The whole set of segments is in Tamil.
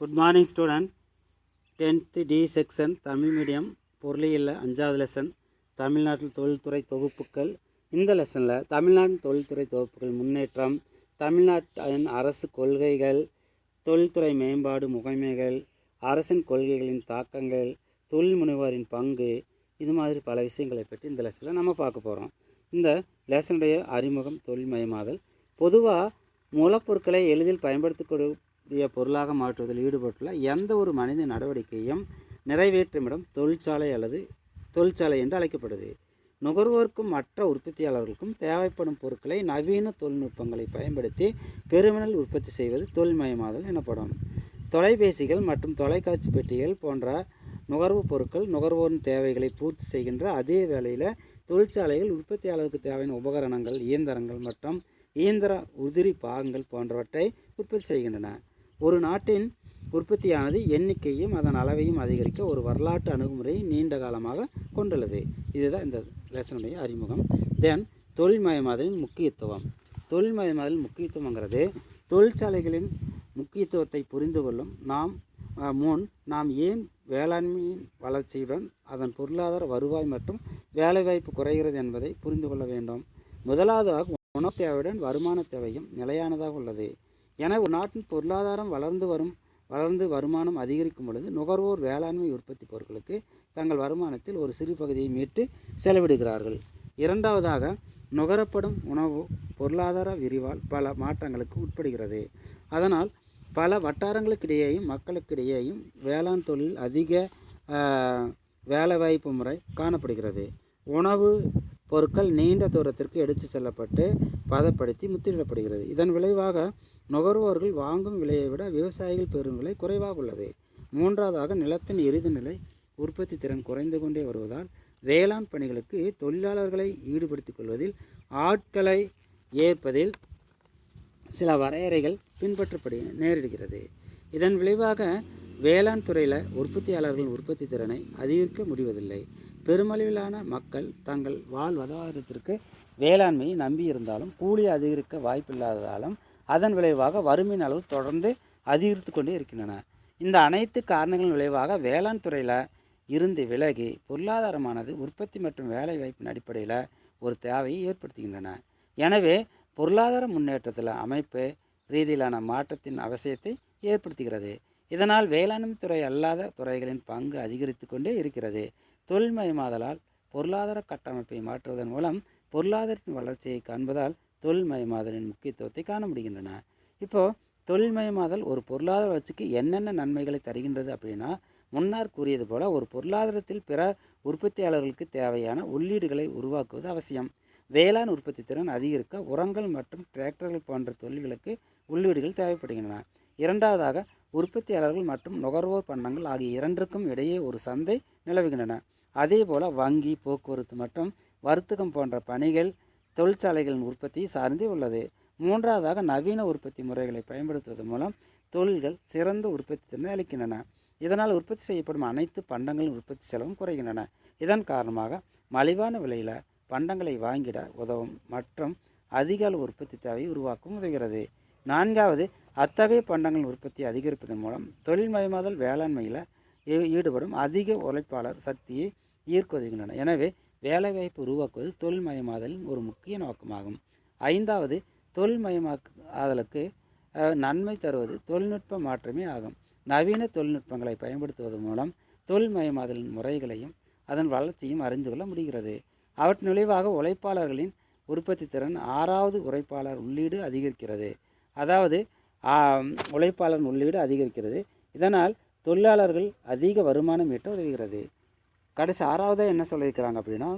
Good morning student tenth D section Tamil medium பொருளியலில் அஞ்சாவது லெசன் தமிழ்நாட்டில் தொழில்துறை தொகுப்புகள். இந்த லெசனில் தமிழ்நாட்டின் தொழில்துறை தொகுப்புகள் முன்னேற்றம் தமிழ்நாட்டின் அரசு கொள்கைகள் தொழில்துறை மேம்பாடு முகமைகள் அரசின் கொள்கைகளின் தாக்கங்கள் தொழில் முனைவோரின் பங்கு இது மாதிரி பல விஷயங்களை பற்றி இந்த லெசனில் நம்ம பார்க்க போகிறோம் இந்த லெசனுடைய அறிமுகம் தொழில்மயமாதல் பொதுவாக மூலப்பொருட்களை எளிதில் பயன்படுத்தக்கூடிய பொருளாக மாற்றுவதில் ஈடுபட்டுள்ள எந்த ஒரு மனித நடவடிக்கையும் நிறைவேற்றுமிடம் தொழிற்சாலை அல்லது தொழிற்சாலை என்று அழைக்கப்படுது. நுகர்வோருக்கும் மற்ற உற்பத்தியாளர்களுக்கும் தேவைப்படும் பொருட்களை நவீன தொழில்நுட்பங்களை பயன்படுத்தி பெருமளவில் உற்பத்தி செய்வது தொழில்மயமாதல் எனப்படும். தொலைபேசிகள் மற்றும் தொலைக்காட்சி பெட்டிகள் போன்ற நுகர்வு பொருட்கள் நுகர்வோரின் தேவைகளை பூர்த்தி செய்கின்ற அதே வேளையில் தொழிற்சாலைகள் உற்பத்தியாளருக்கு தேவையான உபகரணங்கள் இயந்திரங்கள் மற்றும் இயந்திர உதிரி பாகங்கள் போன்றவற்றை உற்பத்தி செய்கின்றன. ஒரு நாட்டின் உற்பத்தியானது எண்ணிக்கையும் அதன் அளவையும் அதிகரிக்க ஒரு வரலாற்று அணுகுமுறையை நீண்ட காலமாக கொண்டுள்ளது. இதுதான் இந்த லெசனுடைய அறிமுகம். தென் தொழில்மயமாதலின் முக்கியத்துவம். தொழில்மயமாதலின் முக்கியத்துவங்கிறது தொழிற்சாலைகளின் முக்கியத்துவத்தை புரிந்து கொள்ளும். நாம் முன் நாம் ஏன் வேளாண்மையின் வளர்ச்சியுடன் அதன் பொருளாதார வருவாய் மற்றும் வேலைவாய்ப்பு குறைகிறது என்பதை புரிந்து கொள்ள வேண்டும். முதலாவதாக உணவு தேவையுடன் வருமான தேவையும் நிலையானதாக உள்ளது. என ஒரு நாட்டின் பொருளாதாரம் வளர்ந்து வரும் வளர்ந்து வருமானம் அதிகரிக்கும் பொழுது நுகர்வோர் வேளாண்மை உற்பத்தி பொருட்களுக்கு தங்கள் வருமானத்தில் ஒரு சிறு பகுதியை மீட்டு செலவிடுகிறார்கள். இரண்டாவதாக நுகரப்படும் உணவு பொருளாதார விரிவால் பல மாற்றங்களுக்கு உட்படுகிறது. அதனால் பல வட்டாரங்களுக்கிடையேயும் மக்களுக்கிடையேயும் வேளாண் தொழில் அதிக வேலைவாய்ப்பு முறை காணப்படுகிறது. உணவு பொருட்கள் நீண்ட தூரத்திற்கு எடுத்து செல்லப்பட்டு பதப்படுத்தி முத்திரிடப்படுகிறது. இதன் விளைவாக நுகர்வோர்கள் வாங்கும் விலையை விட விவசாயிகள் பெறும் விலை குறைவாக உள்ளது. மூன்றாவதாக நிலத்தின் இறுதி நிலை உற்பத்தி திறன் குறைந்து கொண்டே வருவதால் வேளாண் பணிகளுக்கு தொழிலாளர்களை ஈடுபடுத்திக் கொள்வதில் ஆட்களை ஏற்பதில் சில வரையறைகள் பின்பற்றப்படு நேரிடுகிறது. இதன் விளைவாக வேளாண் துறையில் உற்பத்தியாளர்களின் உற்பத்தி திறனை அதிகரிக்க முடிவதில்லை. பெருமளவிலான மக்கள் தங்கள் வாழ்வாதாரத்திற்கு வேளாண்மையை நம்பியிருந்தாலும் கூலி அதிகரிக்க வாய்ப்பில்லாததாலும் அதன் விளைவாக வறுமையின் அளவு தொடர்ந்து அதிகரித்து கொண்டே இருக்கின்றன. இந்த அனைத்து காரணங்களின் விளைவாக வேளாண் துறையில் இருந்து விலகி பொருளாதாரமானது உற்பத்தி மற்றும் வேலைவாய்ப்பின் அடிப்படையில் ஒரு தேவையை ஏற்படுத்துகின்றன. எனவே பொருளாதார முன்னேற்றத்தில் அமைப்பு ரீதியிலான மாற்றத்தின் அவசியத்தை ஏற்படுத்துகிறது. இதனால் வேளாண்மை துறை அல்லாத துறைகளின் பங்கு அதிகரித்து கொண்டே இருக்கிறது. தொழில்மயமாதலால் பொருளாதார கட்டமைப்பை மாற்றுவதன் மூலம் பொருளாதாரத்தின் வளர்ச்சியை காண்பதால் தொழில்மயமாதலின் முக்கியத்துவத்தை காண முடிகின்றன. இப்போது தொழில்மயமாதல் ஒரு பொருளாதார வளர்ச்சிக்கு என்னென்ன நன்மைகளை தருகின்றது அப்படின்னா முன்னார் கூறியது போல ஒரு பொருளாதாரத்தில் பிற உற்பத்தியாளர்களுக்கு தேவையான உள்ளீடுகளை உருவாக்குவது அவசியம். வேளாண் உற்பத்தி திறன் அதிகரிக்க உரங்கள் மற்றும் டிராக்டர்கள் போன்ற தொழில்களுக்கு உள்ளீடுகள் தேவைப்படுகின்றன. இரண்டாவதாக உற்பத்தியாளர்கள் மற்றும் நுகர்வோர் பண்டங்கள் ஆகிய இரண்டிற்கும் இடையே ஒரு சந்தை நிலவுகின்றன. அதே போல் வங்கி போக்குவரத்து மற்றும் வர்த்தகம் போன்ற பணிகள் தொழிற்சாலைகளின் உற்பத்தியை சார்ந்தே உள்ளது. மூன்றாவதாக நவீன உற்பத்தி முறைகளை பயன்படுத்துவதன் மூலம் தொழில்கள் சிறந்த உற்பத்தி திறனை அளிக்கின்றன. இதனால் உற்பத்தி செய்யப்படும் அனைத்து பண்டங்களின் உற்பத்தி செலவும் குறைகின்றன. இதன் காரணமாக மலிவான விலையில் பண்டங்களை வாங்கிட உதவும் மற்றும் அதிக அளவு உற்பத்தி தேவையை உருவாக்கும் உதவுகிறது. நான்காவது அத்தகைய பண்டங்களின் உற்பத்தி அதிகரிப்பதன் மூலம் தொழில்மயமாதல் வேளாண்மையில் ஈ- ஈடுபடும் அதிக உழைப்பாளர் சக்தியை ஈர்க்க உதவுகின்றன எனவே வேலைவாய்ப்பு உருவாக்குவது தொழில்மயமாதலின் ஒரு முக்கிய நோக்கமாகும். ஐந்தாவது தொழில்மயமாக்குதலுக்கு நன்மை தருவது தொழில்நுட்ப மாற்றமே ஆகும். நவீன தொழில்நுட்பங்களை பயன்படுத்துவதன் மூலம் தொழில்மயமாதலின் முறைகளையும் அதன் வளர்ச்சியும் அறிந்து கொள்ள முடிகிறது. அவற்றின் விளைவாக உழைப்பாளர்களின் உற்பத்தி திறன் ஆறாவது உழைப்பாளர் உள்ளீடு அதிகரிக்கிறது. அதாவது உழைப்பாளர் உள்ளீடு அதிகரிக்கிறது. இதனால் தொழிலாளர்கள் அதிக வருமானம் ஈட்ட உதவுகிறது. கடைசி ஆறாவதாக என்ன சொல்லியிருக்கிறாங்க அப்படின்னா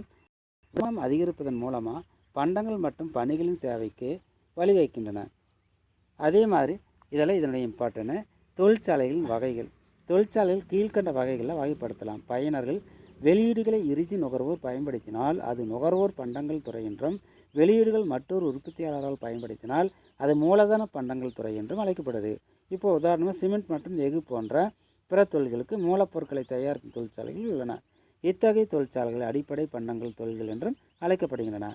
வருமானம் அதிகரிப்பதன் மூலமாக பண்டங்கள் மற்றும் பணிகளின் தேவைக்கு வழிவகுக்கின்றன அதே மாதிரி இதெல்லாம் இதனுடைய இம்பார்ட்டனு தொழிற்சாலைகளின் வகைகள். தொழிற்சாலைகள் கீழ்க்கண்ட வகைகளில் வகைப்படுத்தலாம். பயனர்கள் வெளியீடுகளை இறுதி நுகர்வோர் பயன்படுத்தினால் அது நுகர்வோர் பண்டங்கள் துறை என்றும் வெளியீடுகள் மற்றொரு உற்பத்தியாளரால் பயன்படுத்தினால் அது மூலதன பண்டங்கள் துறை என்றும் அழைக்கப்படுது. இப்போ உதாரணமாக சிமெண்ட் மற்றும் எஃகு போன்ற பிற தொழில்களுக்கு மூலப்பொருட்களை தயாரிக்கும் தொழிற்சாலைகள் உள்ளன. இத்தகைய தொழிற்சாலைகள் அடிப்படை பண்டங்கள் தொழில்கள் என்றும் அழைக்கப்படுகின்றன.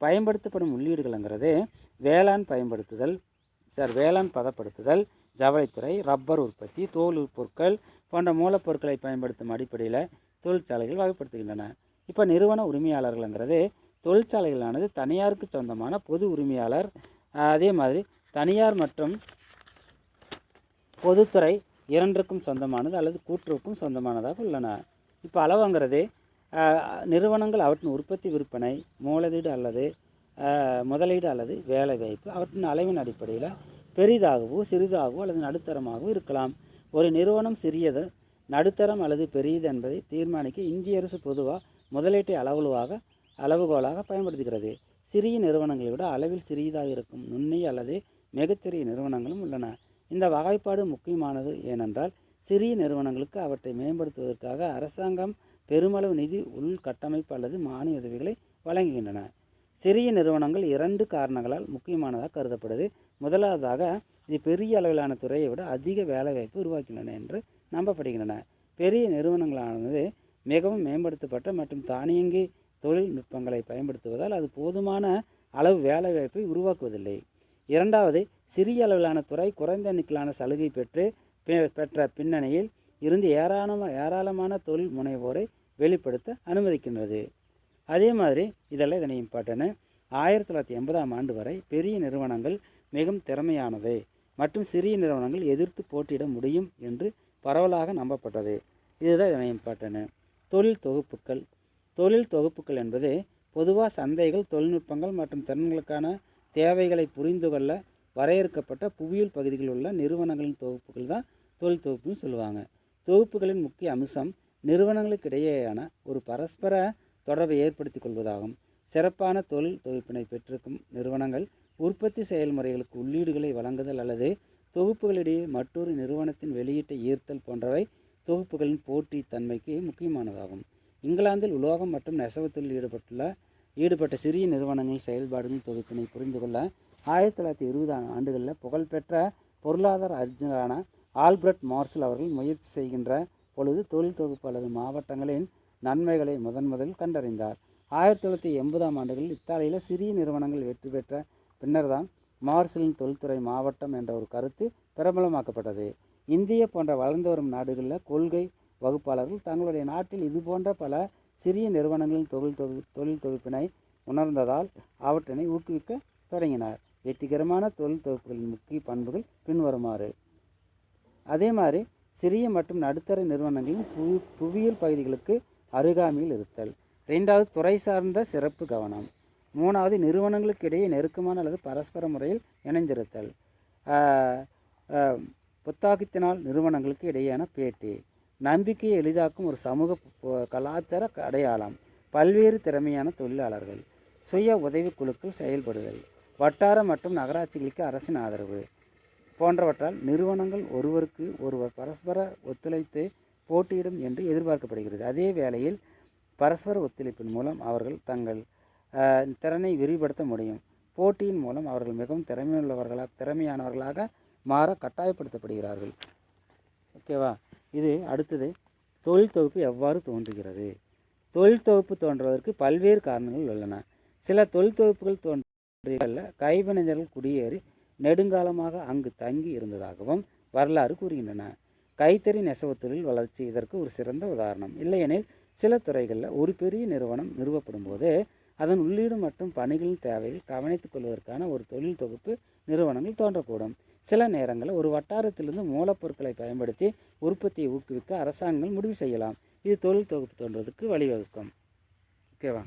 பயன்படுத்தப்படும் உள்ளீடுகள்ங்கிறது வேளாண் பயன்படுத்துதல் சார் வேளாண் பதப்படுத்துதல் ஜவுளித்துறை ரப்பர் உற்பத்தி தோல் பொருட்கள் போன்ற மூலப்பொருட்களை பயன்படுத்தும் அடிப்படையில் தொழிற்சாலைகள் வகைப்படுத்துகின்றன. இப்போ நிறுவன உரிமையாளர்கள்ங்கிறது தொழிற்சாலைகளானது தனியாருக்கு சொந்தமான பொது உரிமையாளர் அதே மாதிரி தனியார் மற்றும் பொதுத்துறை இரண்டுக்கும் சொந்தமானது அல்லது கூற்றுக்கும் சொந்தமானதாக உள்ளன. இப்போ அளவுங்கிறது நிறுவனங்கள் அவற்றின் உற்பத்தி விற்பனை மூலதீடு அல்லது முதலீடு அல்லது வேலைவாய்ப்பு அவற்றின் அளவின் அடிப்படையில் பெரிதாகவோ சிறிதாகவோ அல்லது நடுத்தரமாகவோ இருக்கலாம். ஒரு நிறுவனம் சிறியது நடுத்தரம் அல்லது பெரியது என்பதை தீர்மானிக்க இந்திய அரசு பொதுவாக முதலீட்டை அளவுகளாக அளவுகோலாக பயன்படுத்துகிறது. சிறிய நிறுவனங்களை விட அளவில் சிறியதாக இருக்கும் நுண்ணிய அல்லது மிகச்சிறிய நிறுவனங்களும் உள்ளன. இந்த வகைப்பாடு முக்கியமானது ஏனென்றால் சிறிய நிறுவனங்களுக்கு அவற்றை மேம்படுத்துவதற்காக அரசாங்கம் பெருமளவு நிதி உள்கட்டமைப்பு அல்லது மானிய உதவிகளை வழங்குகின்றன. சிறிய நிறுவனங்கள் இரண்டு காரணங்களால் முக்கியமானதாக கருதப்படுது. முதலாவதாக இது பெரிய அளவிலான துறையை விட அதிக வேலைவாய்ப்பு உருவாக்கின்றன என்று நம்பப்படுகின்றன. பெரிய நிறுவனங்களானது மிகவும் மேம்படுத்தப்பட்ட மற்றும் தானியங்கி தொழில்நுட்பங்களை பயன்படுத்துவதால் அது போதுமான அளவு வேலைவாய்ப்பை உருவாக்குவதில்லை. இரண்டாவது சிறிய அளவிலான துறை குறைந்த எண்ணிக்கையிலான சலுகை பெற்று பெற்ற பின்னணியில் இருந்து ஏராளமாக ஏராளமான தொழில் முனைவோரை வெளிப்படுத்த அனுமதிக்கின்றது. அதே மாதிரி இதெல்லாம் இதனை இம்பார்ட்டன்னு ஆயிரத்தி தொள்ளாயிரத்தி எண்பதாம் ஆண்டு வரை பெரிய நிறுவனங்கள் மிகவும் திறமையானது மற்றும் சிறிய நிறுவனங்கள் எதிர்த்து போட்டியிட முடியும் என்று பரவலாக நம்பப்பட்டது. இதுதான் இதனை இம்பார்ட்டன்னு தொழில் தொகுப்புகள் தொழில் தொகுப்புகள் என்பது பொதுவாக சந்தைகள் தொழில்நுட்பங்கள் மற்றும் திறன்களுக்கான தேவைகளை புரிந்து கொள்ள வரையறுக்கப்பட்ட புவியியல் பகுதிகளில் உள்ள நிறுவனங்களின் தொகுப்புகள் தான் தொழில் தொகுப்புன்னு சொல்லுவாங்க. தொகுப்புகளின் முக்கிய அம்சம் நிறுவனங்களுக்கு இடையேயான ஒரு பரஸ்பர தொடர்பை ஏற்படுத்திக் கொள்வதாகும். சிறப்பான தொழில் தொகுப்பினை பெற்றிருக்கும் நிறுவனங்கள் உற்பத்தி செயல்முறைகளுக்கு உள்ளீடுகளை வழங்குதல் அல்லது தொகுப்புகளிடையே மற்றொரு நிறுவனத்தின் வெளியீட்டை ஈர்த்தல் போன்றவை தொகுப்புகளின் போட்டி தன்மைக்கு முக்கியமானதாகும். இங்கிலாந்தில் உலோகம் மற்றும் நெசவுத்தில் ஈடுபட்டுள்ள ஈடுபட்ட சிறிய நிறுவனங்களின் செயல்பாடுகளின் தொகுப்பினை புரிந்து கொள்ள ஆயிரத்தி தொள்ளாயிரத்தி இருபதாம் ஆண்டுகளில் புகழ்பெற்ற பொருளாதார அறிஞரான ஆல்பர்ட் மார்சல் அவர்கள் முயற்சி செய்கின்ற பொழுது தொழில் தொகுப்பு அல்லது மாவட்டங்களின் நன்மைகளை முதன் முதலில் கண்டறிந்தார். ஆயிரத்தி தொள்ளாயிரத்தி எண்பதாம் ஆண்டுகளில் இத்தாலியில் சிறிய நிறுவனங்கள் வெற்றி பெற்ற பின்னர்தான் மார்சலின் தொழில்துறை மாவட்டம் என்ற ஒரு கருத்து பிரபலமாக்கப்பட்டது. இந்திய போன்ற வளர்ந்து வரும் நாடுகளில் கொள்கை வகுப்பாளர்கள் தங்களுடைய நாட்டில் இது போன்ற பல சிறிய நிறுவனங்களின் தொழில் தொகு தொழில் தொகுப்பினை உணர்ந்ததால் அவற்றினை ஊக்குவிக்க தொடங்கினார். வெற்றிகரமான தொழில் தொகுப்புகளின் முக்கிய பண்புகள் பின்வருமாறு. அதே மாதிரி சிறிய மற்றும் நடுத்தர நிறுவனங்களின் புவி புவியியல் பகுதிகளுக்கு அருகாமையில் இருத்தல். ரெண்டாவது துறை சார்ந்த சிறப்பு கவனம். மூணாவது நிறுவனங்களுக்கு இடையே நெருக்கமான அல்லது பரஸ்பர முறையில் இணைந்திருத்தல். புத்தாக்கத்தினால் நிறுவனங்களுக்கு இடையேயான பேட்டி. நம்பிக்கையை எளிதாக்கும் ஒரு சமூக கலாச்சார அடையாளம். பல்வேறு திறமையான தொழிலாளர்கள். சுய உதவிக்குழுக்கள் செயல்படுதல். வட்டார மற்றும் நகராட்சிகளுக்கு அரசின் ஆதரவு. போன்றவற்றால் நிறுவனங்கள் ஒருவருக்கு ஒருவர் பரஸ்பர ஒத்துழைத்து போட்டியிடும் என்று எதிர்பார்க்கப்படுகிறது. அதே வேளையில் பரஸ்பர ஒத்துழைப்பின் மூலம் அவர்கள் தங்கள் திறனை விரிவுபடுத்த முடியும். போட்டியின் மூலம் அவர்கள் மிகவும் திறமையுள்ளவர்களாக திறமையானவர்களாக மாற கட்டாயப்படுத்தப்படுகிறார்கள். ஓகேவா இது அடுத்தது. தொழில் தொகுப்பு எவ்வாறு தோன்றுகிறது? தொழில் தொகுப்பு தோன்றுவதற்கு பல்வேறு காரணங்கள் உள்ளன. சில தொழில் தொகுப்புகள் தோன்றிய கைவினைஞர்கள் குடியேறி நெடுங்காலமாக அங்கு தங்கி இருந்ததாகவும் வரலாறு கூறுகின்றன. கைத்தறி நெசவுத் தொழில் வளர்ச்சி இதற்கு ஒரு சிறந்த உதாரணம். இல்லையெனில் சில துறைகளில் ஒரு பெரிய நிறுவனம் நிறுவப்படும் போது அதன் உள்ளீடு மற்றும் பணிகளின் தேவைகள் கவனித்துக் கொள்வதற்கான ஒரு தொழில் தொகுப்பு நிறுவனங்கள் தோன்றக்கூடும். சில நேரங்களில் ஒரு வட்டாரத்திலிருந்து மூலப்பொருட்களை பயன்படுத்தி உற்பத்தியை ஊக்குவிக்க அரசாங்கங்கள் முடிவு செய்யலாம். இது தொழில் தொகுப்பு தோன்றுவதற்கு வழிவகுக்கும். ஓகேவா?